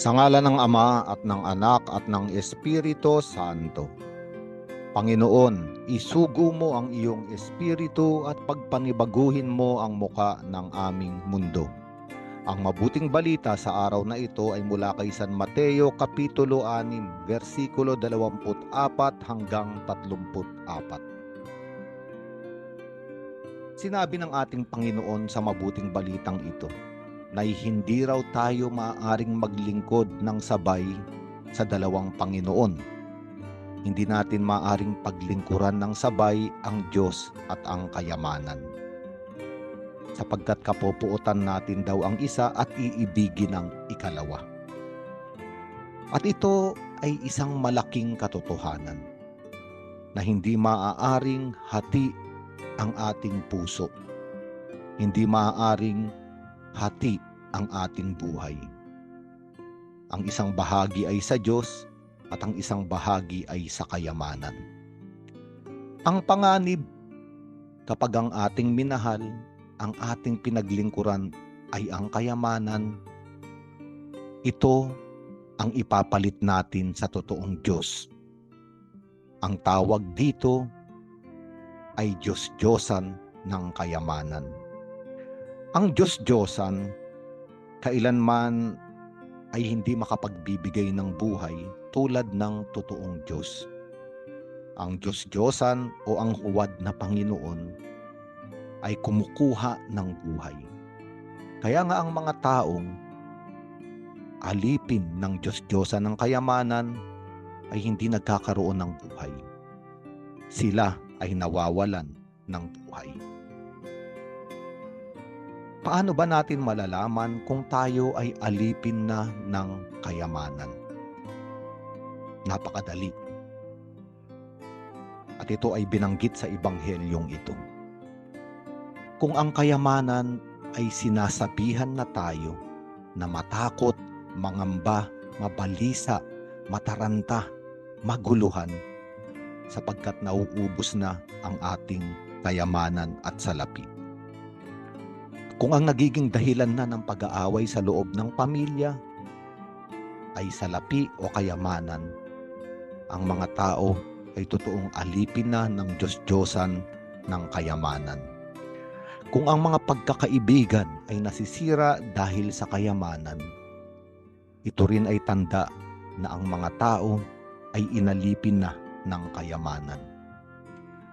Sa ngala ng Ama at ng Anak at ng Espiritu Santo. Panginoon, isugo mo ang iyong espiritu at pagpanibaguhin mo ang muka ng aming mundo. Ang mabuting balita sa araw na ito ay mula kay San Mateo Kapitulo 6, versikulo 24 hanggang 34. Sinabi ng ating Panginoon sa mabuting balitang ito, na hindi raw tayo maaaring maglingkod ng sabay sa dalawang Panginoon. Hindi natin maaaring paglingkuran ng sabay ang Diyos at ang kayamanan. Sapagkat kapopuotan natin daw ang isa at iibigin ang ikalawa. At ito ay isang malaking katotohanan na hindi maaaring hati ang ating puso. Hindi maaaring hati ang ating buhay. Ang isang bahagi ay sa Diyos at ang isang bahagi ay sa kayamanan. Ang panganib kapag ang ating minahal, ang ating pinaglingkuran ay ang kayamanan, ito ang ipapalit natin sa totoong Diyos. Ang tawag dito ay Diyos-Diyosan ng kayamanan. Ang Diyos-Diyosan kailanman ay hindi makapagbibigay ng buhay tulad ng totoong Diyos. Ang Diyos-Diyosan o ang huwad na Panginoon ay kumukuha ng buhay. Kaya nga ang mga taong alipin ng Diyos-Diyosan ng kayamanan ay hindi nagkakaroon ng buhay. Sila ay nawawalan ng buhay. Paano ba natin malalaman kung tayo ay alipin na ng kayamanan? Napakadali. At ito ay binanggit sa Ibanghelyong ito. Kung ang kayamanan ay sinasabihan na tayo na matakot, mangamba, mabalisa, mataranta, maguluhan, sapagkat nauubos na ang ating kayamanan at salapi. Kung ang nagiging dahilan na ng pag-aaway sa loob ng pamilya ay salapi o kayamanan, ang mga tao ay totoong alipin na ng Diyos-Diyosan ng kayamanan. Kung ang mga pagkakaibigan ay nasisira dahil sa kayamanan, ito rin ay tanda na ang mga tao ay inalipin na ng kayamanan.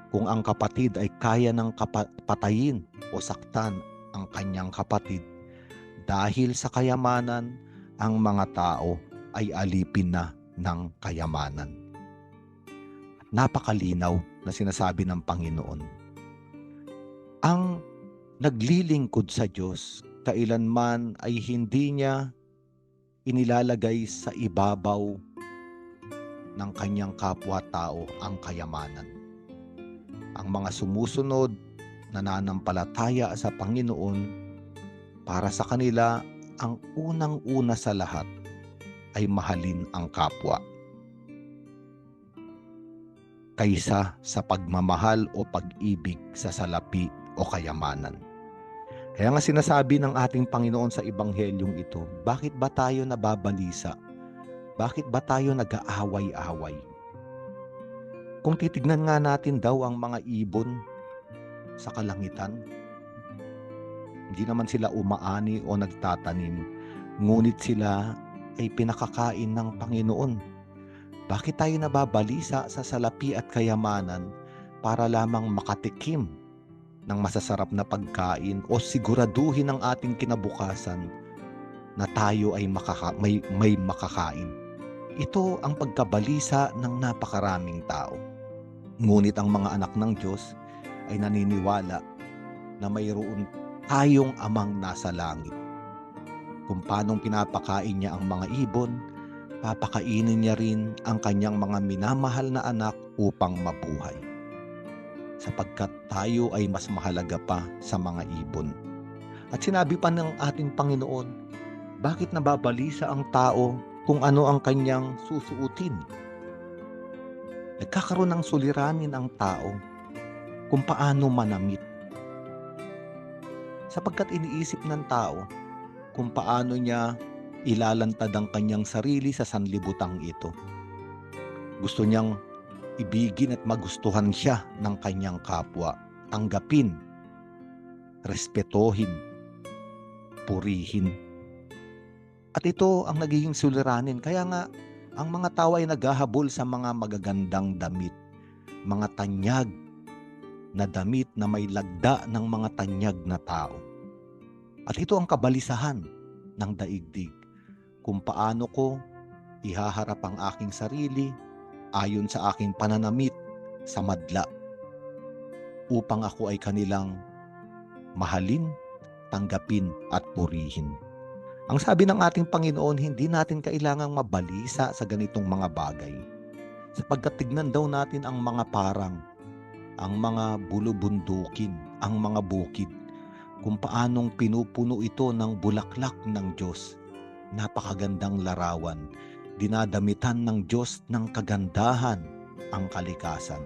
Kung ang kapatid ay kaya ng patayin o saktan ang kanyang kapatid. Dahil sa kayamanan, ang mga tao ay alipin na ng kayamanan. Napakalinaw na sinasabi ng Panginoon. Ang naglilingkod sa Diyos kailanman ay hindi niya inilalagay sa ibabaw ng kanyang kapwa-tao ang kayamanan. Ang mga sumusunod nananampalataya sa Panginoon, para sa kanila ang unang-una sa lahat ay mahalin ang kapwa. Kaysa sa pagmamahal o pag-ibig sa salapi o kayamanan. Kaya nga sinasabi ng ating Panginoon sa Ibanghelyong ito, bakit ba tayo nababalisa? Bakit ba tayo nag-aaway-away? Kung titignan nga natin daw ang mga ibon sa kalangitan. Hindi naman sila umaani o nagtatanim, ngunit sila ay pinakakain ng Panginoon. Bakit tayo nababalisa sa salapi at kayamanan para lamang makatikim ng masasarap na pagkain o siguraduhin ang ating kinabukasan na tayo ay makaka, may, may makakain. Ito ang pagkabalisa ng napakaraming tao. Ngunit ang mga anak ng Diyos ay naniniwala na mayroon tayong amang nasa langit. Kung paanong pinapakain niya ang mga ibon, papakainin niya rin ang kanyang mga minamahal na anak upang mabuhay. Sapagkat tayo ay mas mahalaga pa sa mga ibon. At sinabi pa ng ating Panginoon, bakit nababalisa ang tao kung ano ang kanyang susuutin? Nagkakaroon ng suliranin ang tao kung paano manamit. Sapagkat iniisip ng tao kung paano niya ilalantad ang kanyang sarili sa sanlibutang ito. Gusto niyang ibigin at magustuhan siya ng kanyang kapwa, tanggapin, respetohin, purihin. At ito ang nagiging suliranin. Kaya nga, ang mga tao ay naghahabol sa mga magagandang damit, mga tanyag na damit na may lagda ng mga tanyag na tao. At ito ang kabalisahan ng daigdig kung paano ko ihaharap ang aking sarili ayon sa aking pananamit sa madla upang ako ay kanilang mahalin, tanggapin at purihin. Ang sabi ng ating Panginoon, hindi natin kailangang mabalisa sa ganitong mga bagay. Sapagkat tignan daw natin ang mga parang, ang mga bulubundukin, ang mga bukid, kung paanong pinupuno ito ng bulaklak ng Diyos. Napakagandang larawan. Dinadamitan ng Diyos ng kagandahan ang kalikasan.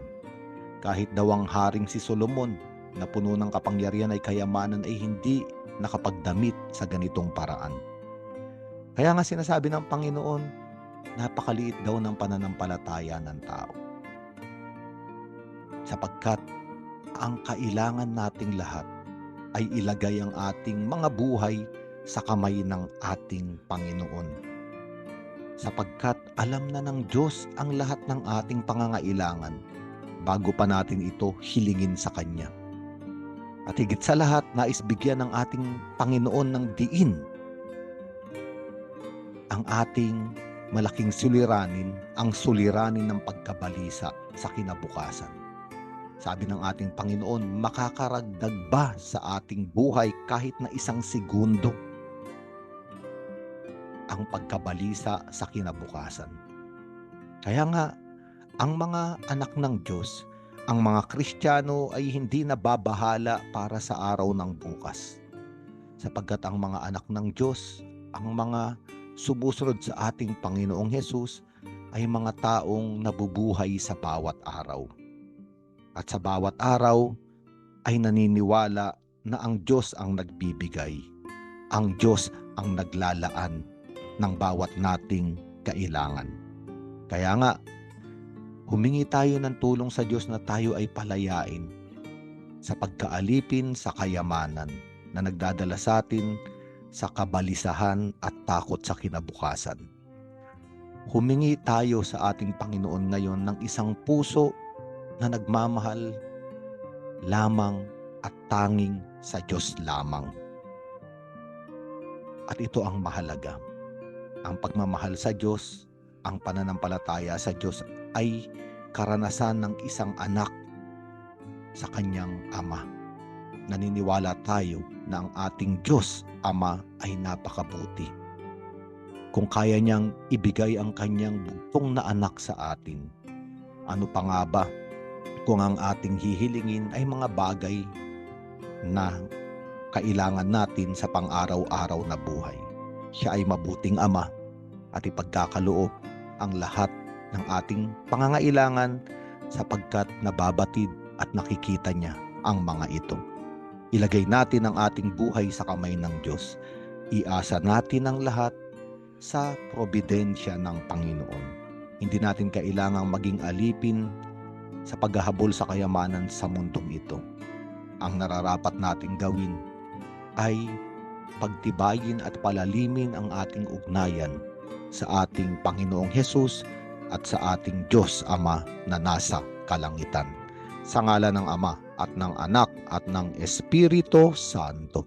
Kahit daw ang haring si Solomon na puno ng kapangyarihan ay kayamanan ay hindi nakapagdamit sa ganitong paraan. Kaya nga sinasabi ng Panginoon, napakaliit daw ng pananampalataya ng tao. Sapagkat ang kailangan nating lahat ay ilagay ang ating mga buhay sa kamay ng ating Panginoon. Sapagkat alam na ng Diyos ang lahat ng ating pangangailangan bago pa natin ito hilingin sa Kanya. At higit sa lahat, nais bigyan ng ating Panginoon ng diin ang ating malaking suliranin, ang suliranin ng pagkabalisa sa kinabukasan. Sabi ng ating Panginoon, makakaragdag ba sa ating buhay kahit na isang segundo ang pagkabalisa sa kinabukasan. Kaya nga, ang mga anak ng Diyos, ang mga Kristiyano ay hindi nababahala para sa araw ng bukas. Sapagkat ang mga anak ng Diyos, ang mga sumusunod sa ating Panginoong Hesus ay mga taong nabubuhay sa bawat araw. At sa bawat araw ay naniniwala na ang Diyos ang nagbibigay. Ang Diyos ang naglalaan ng bawat nating kailangan. Kaya nga, humingi tayo ng tulong sa Diyos na tayo ay palayain sa pagkaalipin sa kayamanan na nagdadala sa atin sa kabalisahan at takot sa kinabukasan. Humingi tayo sa ating Panginoon ngayon ng isang puso na nagmamahal lamang at tanging sa Diyos lamang. At ito ang mahalaga. Ang pagmamahal sa Diyos, ang pananampalataya sa Diyos ay karanasan ng isang anak sa kanyang ama. Naniniwala tayo na ang ating Diyos Ama ay napakabuti. Kung kaya niyang ibigay ang kanyang bugtong na anak sa atin, ano pa nga ba kung ang ating hihilingin ay mga bagay na kailangan natin sa pang-araw-araw na buhay. Siya ay mabuting ama at ipagkakaloob ang lahat ng ating pangangailangan sapagkat nababatid at nakikita niya ang mga ito. Ilagay natin ang ating buhay sa kamay ng Diyos. Iasa natin ang lahat sa probidensya ng Panginoon. Hindi natin kailangang maging alipin sa paghahabol sa kayamanan sa mundong ito. Ang nararapat nating gawin ay pagtibayin at palalimin ang ating ugnayan sa ating Panginoong Hesus at sa ating Diyos Ama na nasa kalangitan. Sa ngala ng Ama at ng Anak at ng Espiritu Santo.